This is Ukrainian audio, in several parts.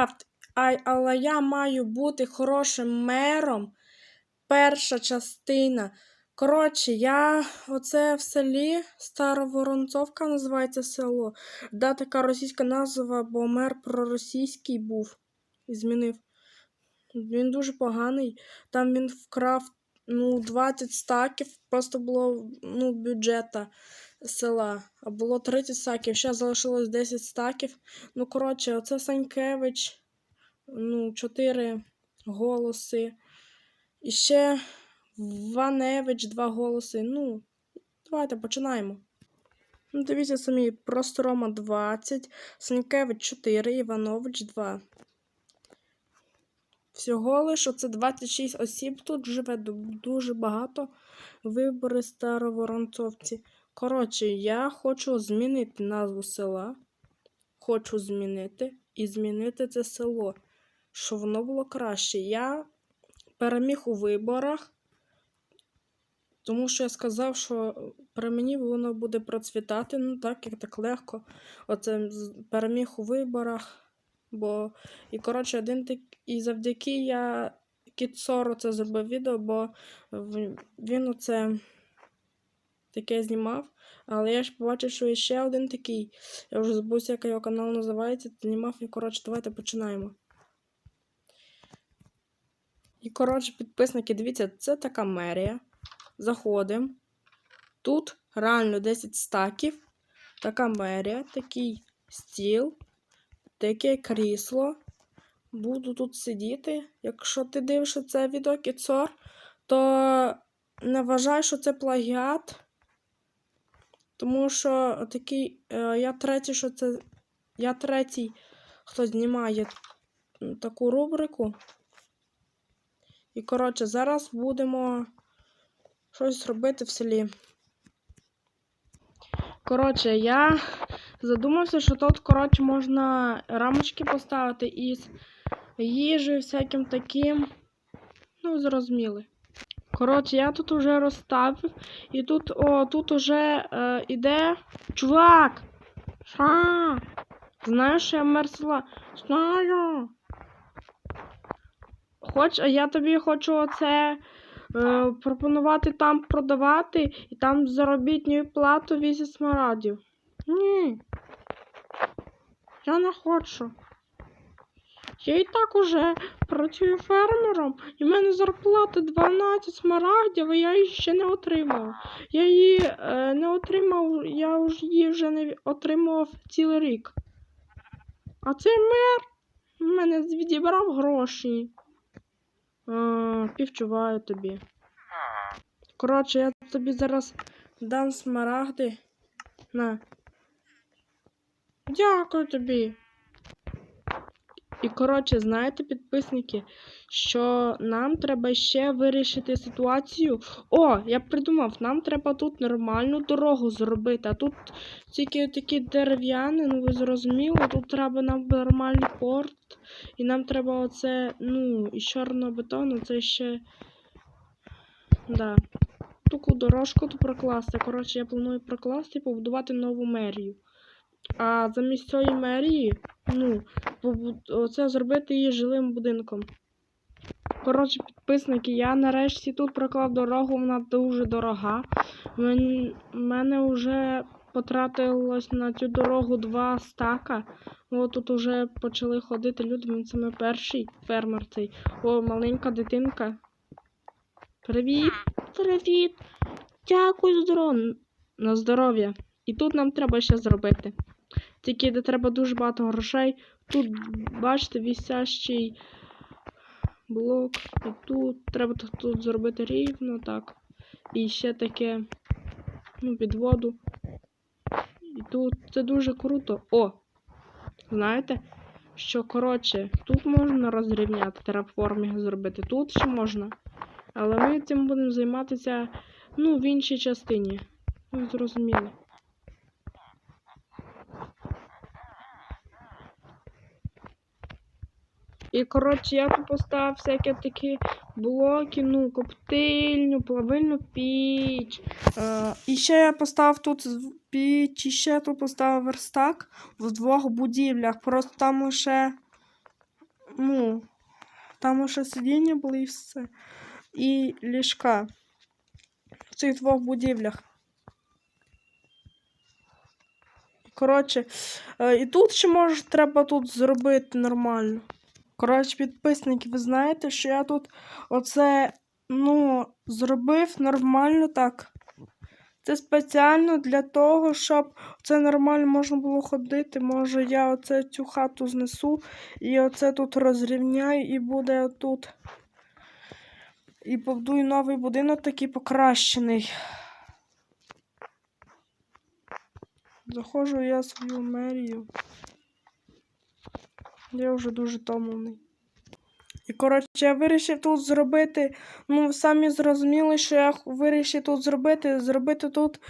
Майнкрафт, а, але я маю бути хорошим мером. Перша частина. Коротше, я оце в селі Староворонцовка називається село. Да, така російська назва, бо мер проросійський був і змінив. Він дуже поганий. Там він вкрав ну, 20 стаків, просто було ну, бюджета села. А було 30 стаків, ще залишилось 10 стаків. Ну, коротше, оце Санькевич, ну, 4 голоси. І ще Ваневич, 2 голоси. Ну, давайте починаємо. Ну, дивіться самі, просто Рома 20, Санькевич 4, Іванович 2. Всього лише це 26 осіб тут живе дуже багато. Вибори староворонцовці. Коротше, я хочу змінити назву села. Хочу змінити і змінити це село, щоб воно було краще. Я переміг у виборах, тому що я сказав, що при мені воно буде процвітати. Ну так, як так легко. Оце переміг у виборах. Бо і коротше, один так і завдяки я Кіцору це зробив відео, бо він оце таке знімав. Але я ж побачив, що є ще один такий. Я вже забувся, як його канал називається. Знімав і коротше, давайте починаємо. І коротше, підписники, дивіться, це така мерія. Заходимо. Тут реально 10 стаків. Така мерія, такий стіл таке крісло. Буду тут сидіти. Якщо ти дивишся це відео Кіцор, то не вважай, що це плагіат. Тому що такий, е, я третій, що це. Я третій, хто знімає таку рубрику. І, коротше, зараз будемо щось робити в селі. Коротше, я задумався, що тут, коротше, можна рамочки поставити із їжею, всяким таким. Ну, зрозуміли. Коротше, я тут уже розставив, і тут, о, тут уже е, іде чувак. Ша. Знаєш, що я мер села? Знаю. Хоч, а я тобі хочу оце е, пропонувати там продавати і там заробітню плату 8 смарагдів. Ні. Я не хочу. Я і так уже працюю фермером, і в мене зарплата 12 смарагдів, і я її ще не отримав. Я її е, не отримав, я ж її вже не отримував цілий рік. А цей мер в мене відібрав гроші. А, півчуваю тобі. Коротше, я тобі зараз дам смарагди. На. Дякую тобі. І, коротше, знаєте, підписники, що нам треба ще вирішити ситуацію. О, я придумав, нам треба тут нормальну дорогу зробити. А тут тільки такі дерев'яні, ну ви зрозуміли, тут треба нам нормальний порт. І нам треба оце, ну, із чорного бетону, це ще. Да. Таку дорожку тут прокласти. Коротше, я планую прокласти і побудувати нову мерію. А замість цієї мерії, ну, оце зробити її жилим будинком. Коротше, підписники, я нарешті тут проклав дорогу, вона дуже дорога. Мен- мене вже потратилось на цю дорогу два стака. О, тут вже почали ходити люди, він саме перший фермер цей. О, маленька дитинка. Привіт! Привіт! Дякую, здоров... на здоров'я. І тут нам треба ще зробити. Тільки де треба дуже багато грошей. Тут, бачите, вісящий блок. І тут треба тут, зробити рівно так. І ще таке ну, під воду. І тут це дуже круто. О! Знаєте, що коротше, тут можна розрівняти терраформінг зробити. Тут ще можна. Але ми цим будемо займатися ну, в іншій частині. Ви зрозуміли. І, коротше, я поставив всякі такі блоки, ну, коптильню, плавильну піч. Е, і ще я поставив тут піч, і ще тут поставив верстак в двох будівлях. Просто там лише ну, там ще сидіння були і все. І ліжка в цих двох будівлях. Коротше, е, і тут ще може треба тут зробити нормально. Коротше, підписники, ви знаєте, що я тут оце, ну, зробив нормально так. Це спеціально для того, щоб це нормально можна було ходити. Може, я оце цю хату знесу і оце тут розрівняю, і буде отут. І побудую новий будинок такий покращений. Заходжу я свою мерію. Я вже дуже томлений. І коротше, я вирішив тут зробити. Ну, самі зрозуміли, що я вирішив тут зробити. Зробити тут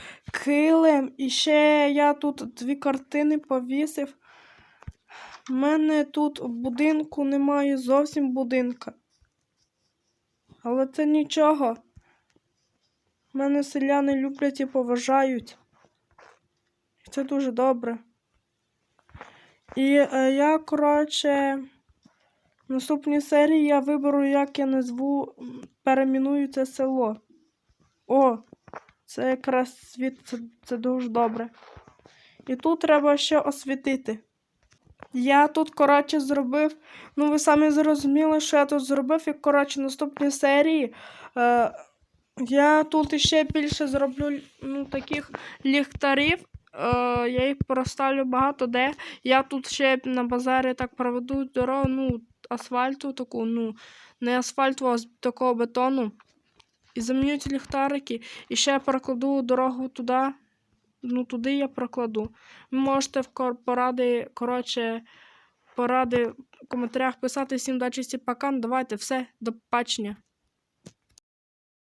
килим. І ще я тут дві картини повісив. У мене тут будинку немає зовсім будинка. Але це нічого. Мене селяни люблять і поважають. Це дуже добре. І е, я, коротше, в наступній серії я виберу, як я назву, м, перейменую це село. О, це якраз світ, це, це дуже добре. І тут треба ще освітити. Я тут, коротше, зробив. Ну, ви самі зрозуміли, що я тут зробив, і, коротше, в наступній серії. Е, я тут ще більше зроблю ну, таких ліхтарів. Е, я їх проставлю багато де. Я тут ще на базарі так проведу дорогу, ну, асфальту таку, ну, не асфальту, а такого бетону. І заміню ці ліхтарики. І ще прокладу дорогу туди. Ну, туди я прокладу. Ви можете в поради, коротше, поради в коментарях писати. Всім дачі, всім пока. Давайте все, до побачення.